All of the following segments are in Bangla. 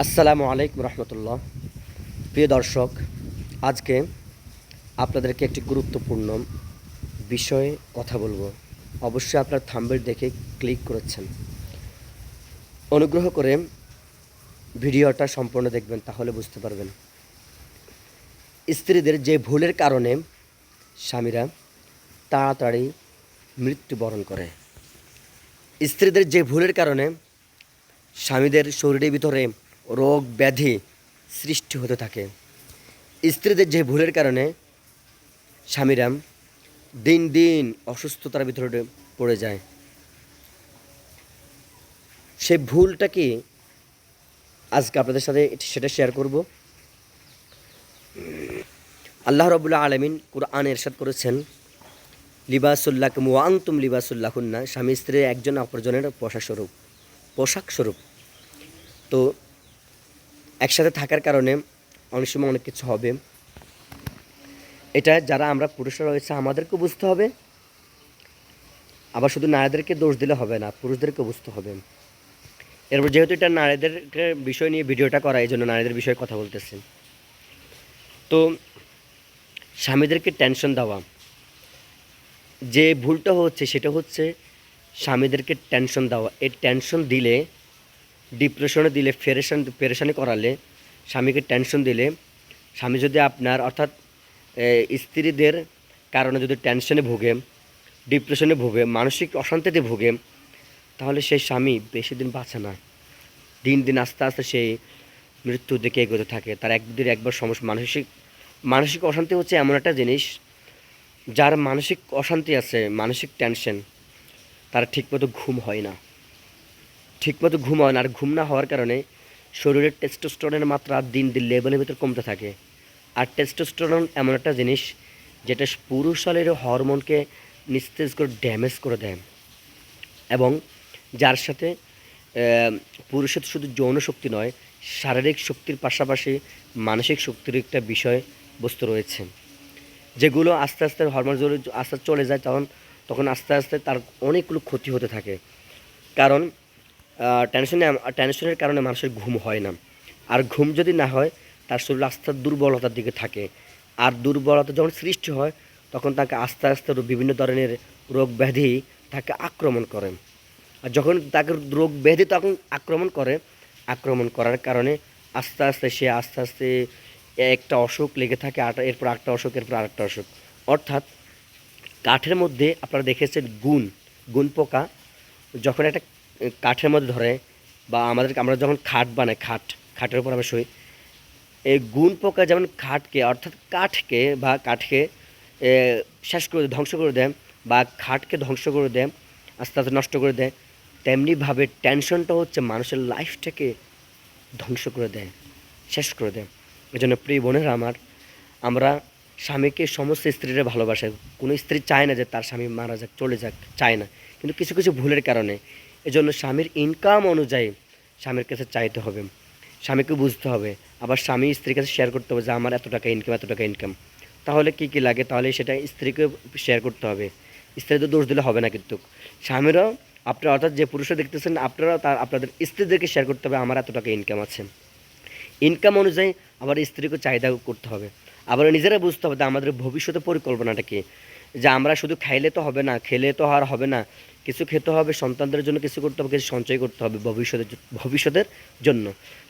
আসসালামু আলাইকুম রহমতুল্লাহ। প্রিয় দর্শক, আজকে আপনাদেরকে একটি গুরুত্বপূর্ণ বিষয়ে কথা বলব। অবশ্যই আপনার থাম্বের দেখে ক্লিক করেছেন। অনুগ্রহ করে ভিডিওটা সম্পূর্ণ দেখবেন, তাহলে বুঝতে পারবেন। স্ত্রীদের যে ভুলের কারণে স্বামীরা তাড়াতাড়ি মৃত্যুবরণ করে। স্ত্রীদের যে ভুলের কারণে স্বামীদের শরীরের ভিতরে রোগ ব্যাধি সৃষ্টি হতে থাকে। স্ত্রীদের যে ভুলের কারণে স্বামীরা দিন দিন অসুস্থতার ভিতরে পড়ে যায়। সেই ভুলটা কি? আজকে আপনাদের সাথে সেটা শেয়ার করব। আল্লাহ রবুল্লা আলমিন কোরআন এরশাদ করেছেন লিবাসুল্লাহ মুআংতুম লিবাসুল্লাহুন্না। স্বামী স্ত্রী একজন অপরজনের পোশাক স্বরূপ পোশাক স্বরূপ। তো একসাথে থাকার কারণে অনেক সময় অনেক কিছু হবে। এটা যারা আমরা পুরুষরা রয়েছে আমাদেরকে বুঝতে হবে। আবার শুধু নারীদেরকে দোষ দিলে হবে না পুরুষদেরকে বুঝতে হবে। এরপর যেহেতু এটা নারীদেরকে বিষয় নিয়ে ভিডিওটা করা এই জন্য নারীদের বিষয়ে কথা বলতেছি। তো স্বামীদেরকে টেনশন দেওয়া। যে ভুলটা হচ্ছে, সেটা হচ্ছে স্বামীদেরকে টেনশন দেওয়া। এই টেনশন দিলে ডিপ্রেশনে দিলে, ফেরেশান পেরেশানি করালে, স্বামীকে টেনশন দিলে, স্বামী যদি আপনার, অর্থাৎ স্ত্রীদের কারণে যদি টেনশনে ভোগে ডিপ্রেশনে ভোগে, মানসিক অশান্তিতে ভোগে, তাহলে সেই স্বামী বেশি দিন বাঁচে না। দিন দিন আস্তে আস্তে সেই মৃত্যুর দিকে এগোতে থাকে। তার একদিন একবার সমস্যা মানসিক মানসিক অশান্তি হচ্ছে এমন একটা জিনিস, যার মানসিক অশান্তি আছে, মানসিক টেনশন তার ঠিকমতো ঘুম হয় না। ঠিকমতো ঘুম হয় না আর ঘুম না হওয়ার কারণে শরীরের টেস্টোস্টেরনের মাত্রা দিন দিন লেভেলের ভিতর কমতে থাকে। আর টেস্টোস্টেরন এমন একটা জিনিস যেটা পুরুষ শরীরের হরমোনকে নিস্তেজ করে ড্যামেজ করে দেয়। এবং যার সাথে পুরুষের শুধু যৌন শক্তি নয়, শারীরিক শক্তির পাশাপাশি মানসিক শক্তির একটা বিষয় বস্তু রয়েছে। যেগুলো আস্তে আস্তে হরমোন আস্তে চলে যায়, তখন তখন আস্তে আস্তে তার অনেকগুলো ক্ষতি হতে থাকে। কারণ টেনশনে টেনশনের কারণে মানুষের ঘুম হয় না। আর ঘুম যদি না হয়, তার শরীর আস্তে দুর্বলতার দিকে থাকে। আর দুর্বলতা যখন সৃষ্টি হয়, তখন তাকে আস্তে আস্তে বিভিন্ন ধরনের রোগ ব্যাধি তাকে আক্রমণ করে। আর যখন তাকে রোগ ব্যাধি তখন আক্রমণ করে, আক্রমণ করার কারণে আস্তে আস্তে সে আস্তে আস্তে একটা অসুখ লেগে থাকে, আর এরপর একটা অসুখ, এরপর আরেকটা অসুখ। অর্থাৎ কাঠের মধ্যে আপনারা দেখেছেন গুণ। গুণ পোকা, যখন একটা কাঠের মধ্যে ধরে বা আমাদের আমরা যখন খাট বানাই, খাট, খাটের উপর আমরা শুই, এই গুণ পোকা যেমন খাটকে, অর্থাৎ কাঠকে বা কাঠকে শেষ করে, ধ্বংস করে দেয় বা খাটকে ধ্বংস করে দেয়, আস্তে আস্তে নষ্ট করে দেয়, তেমনিভাবে টেনশনটা হচ্ছে মানুষের লাইফটাকে ধ্বংস করে দেয়, শেষ করে দেয়। এই জন্য প্রিয় বোনেরা আমার, আমরা স্বামীকে সমস্ত স্ত্রীরা ভালোবাসে, কোনো স্ত্রী চায় না যে তার স্বামী মারা যাক, চলে যাক, চায় না। কিন্তু কিছু কিছু ভুলের কারণে এজন্য স্বামীর ইনকাম অনুযায়ী স্বামীর কাছে চাইতে হবে। স্বামীকে বুঝতে হবে। আবার স্বামী স্ত্রীর কাছে শেয়ার করতে হবে যে, আমার এত টাকা ইনকাম এত টাকা ইনকাম তাহলে কি কি লাগে? তাহলে সেটা স্ত্রীকে শেয়ার করতে হবে। স্ত্রীদের দোষ দিলে হবে না কিন্তু। স্বামীরাও আপনারা অর্থাৎ যে পুরুষরা দেখতেছেন, আপনারাও তার, আপনাদের স্ত্রীদেরকে শেয়ার করতে হবে, আমার এত টাকা ইনকাম আছে। ইনকাম অনুযায়ী আবার স্ত্রীকে চাহিদা করতে হবে। আবার নিজেরা বুঝতে হবে যে, আমাদের ভবিষ্যতে পরিকল্পনাটা কি? যে, আমরা শুধু খাইলে তো হবে না, খেলে তো আর হবে না। কিছু খেতে হবে, সন্তানদের জন্য কিছু করতে হবে, কিছু সঞ্চয় করতে হবে ভবিষ্যতের ভবিষ্যতের জন্য।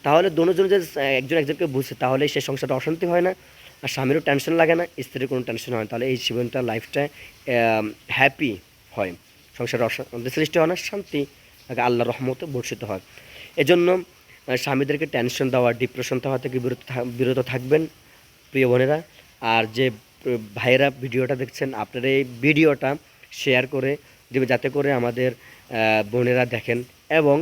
তাহলে দুজন যে একজন একজনকে বুঝে তাহলে সে সংসারটা অশান্তি হয় না, আর স্বামীরও টেনশন লাগে না, স্ত্রীর কোনো টেনশন হয় না। তাহলে এই জীবনটা লাইফটা হ্যাপি হয়। সংসারে অশান্তি সৃষ্টি হয় না, শান্তি আল্লাহ রহমতে বর্ষিত হয়। এজন্য স্বামীদেরকে টেনশন দেওয়া ডিপ্রেশন দেওয়া থেকে বিরত বিরত থাকবেন, প্রিয় বোনেরা। আর যে, ভাইয়েরা ভিডিওটা দেখছেন, আপনারা এই ভিডিওটা শেয়ার করে দেবে যাতে করে আমাদের বোনেরা দেখেন এবং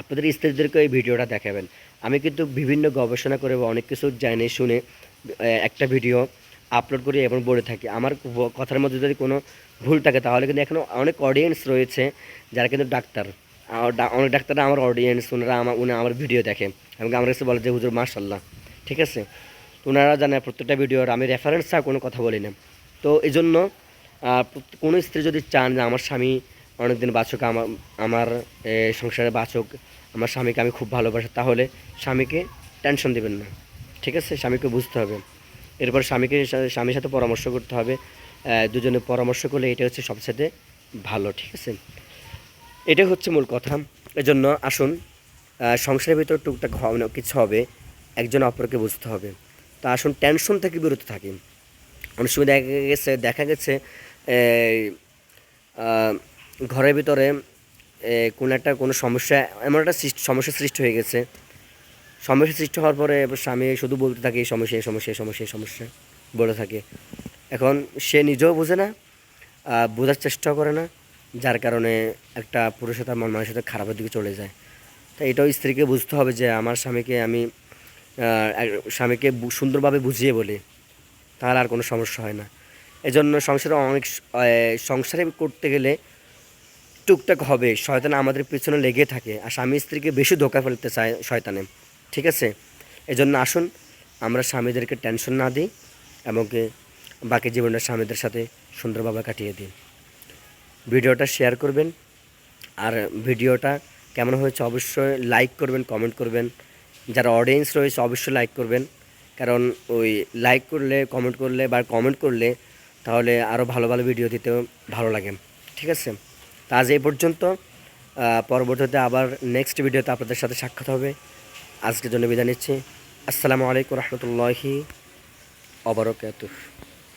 আপনাদের স্ত্রীদেরকে এই ভিডিওটা দেখাবেন। আমি কিন্তু বিভিন্ন গবেষণা করে বা অনেক কিছু জানি, শুনে একটা ভিডিও আপলোড করি এবং বলে থাকি। আমার কথার মধ্যে যদি কোনো ভুল থাকে, তাহলে কিন্তু এখনও অনেক অডিয়েন্স রয়েছে যারা কিন্তু ডাক্তার। অনেক ডাক্তাররা আমার অডিয়েন্স ওনারা আমার উনি আমার ভিডিও দেখে এবং আমার কাছে বলে যে, হুজুর মার্শাল্লাহ ঠিক আছে? ওনারা জানে প্রত্যেকটা ভিডিওর আমি রেফারেন্স ছাড়া কোনো কথা বলি না। তো এই জন্য কোনো স্ত্রী যদি চান যে আমার স্বামী অনেকদিন বাঁচুক আমার আমার সংসারে বাঁচুক, আমার স্বামীকে আমি খুব ভালোবাসি, তাহলে স্বামীকে টেনশন দেবেন না। ঠিক আছে? স্বামীকে বুঝতে হবে। এরপর স্বামীকে স্বামীর সাথে পরামর্শ করতে হবে। দুজনে পরামর্শ করলে এটা হচ্ছে সবচেয়ে ভালো, ঠিক আছে? এটাই হচ্ছে মূল কথা। এজন্য আসুন সংসারের ভিতর টুকটাক হবে না কিছু হবে, একজন অপরকে বুঝতে হবে। তা আসুন টেনশন থেকে বিরত থাকি। অনেক সময় দেখা গেছে দেখা গেছে ঘরের ভিতরে কোনো একটা কোনো সমস্যা, এমন একটা সমস্যা সৃষ্টি হয়ে গেছে। সমস্যা সৃষ্টি হওয়ার পরে স্বামী শুধু বলতে থাকে, এই সমস্যা এই সমস্যা এই সমস্যা এই সমস্যা বলে থাকে। এখন সে নিজেও বোঝে না বোঝার চেষ্টাও করে না, যার কারণে একটা পুরুষের তার মন মানুষের খারাপের দিকে চলে যায়। তো এটাও স্ত্রীকে বুঝতে হবে যে আমার স্বামীকে আমি স্বামীকে সুন্দরভাবে বুঝিয়ে বলি, তাহলে আর কোনো সমস্যা হয় না। এজন্য সংসারে অনেক সংসারে করতে গেলে টুকটাক হবে, শয়তান আমাদের পিছনে লেগে থাকে আর স্বামী স্ত্রীকে বেশি ধোকা ফেলতে চায় শয়তানে, ঠিক আছে? এজন্য আসুন, আমরা স্বামীদেরকে টেনশন না দিই এবং বাকি জীবনটা স্বামীদের সাথে সুন্দরভাবে কাটিয়ে দিই। ভিডিওটা শেয়ার করবেন আর ভিডিওটা কেমন হয়েছে অবশ্যই লাইক করবেন কমেন্ট করবেন। যারা অডিয়েন্স রয়েছে, অবশ্যই লাইক করবেন। কারণ ওই লাইক করলে কমেন্ট করলে বা কমেন্ট করলে তাহলে আরও ভালো ভালো ভিডিও দিতে ভালো লাগে। ঠিক আছে? তো আজ এই পর্যন্ত পরবর্তীতে আবার নেক্সট ভিডিওতে আপনাদের সাথে সাক্ষাৎ হবে। আজকের জন্য বিদায় নিচ্ছি। আসসালামু আলাইকুম রহমতুল্লাহি অবরকাতুহ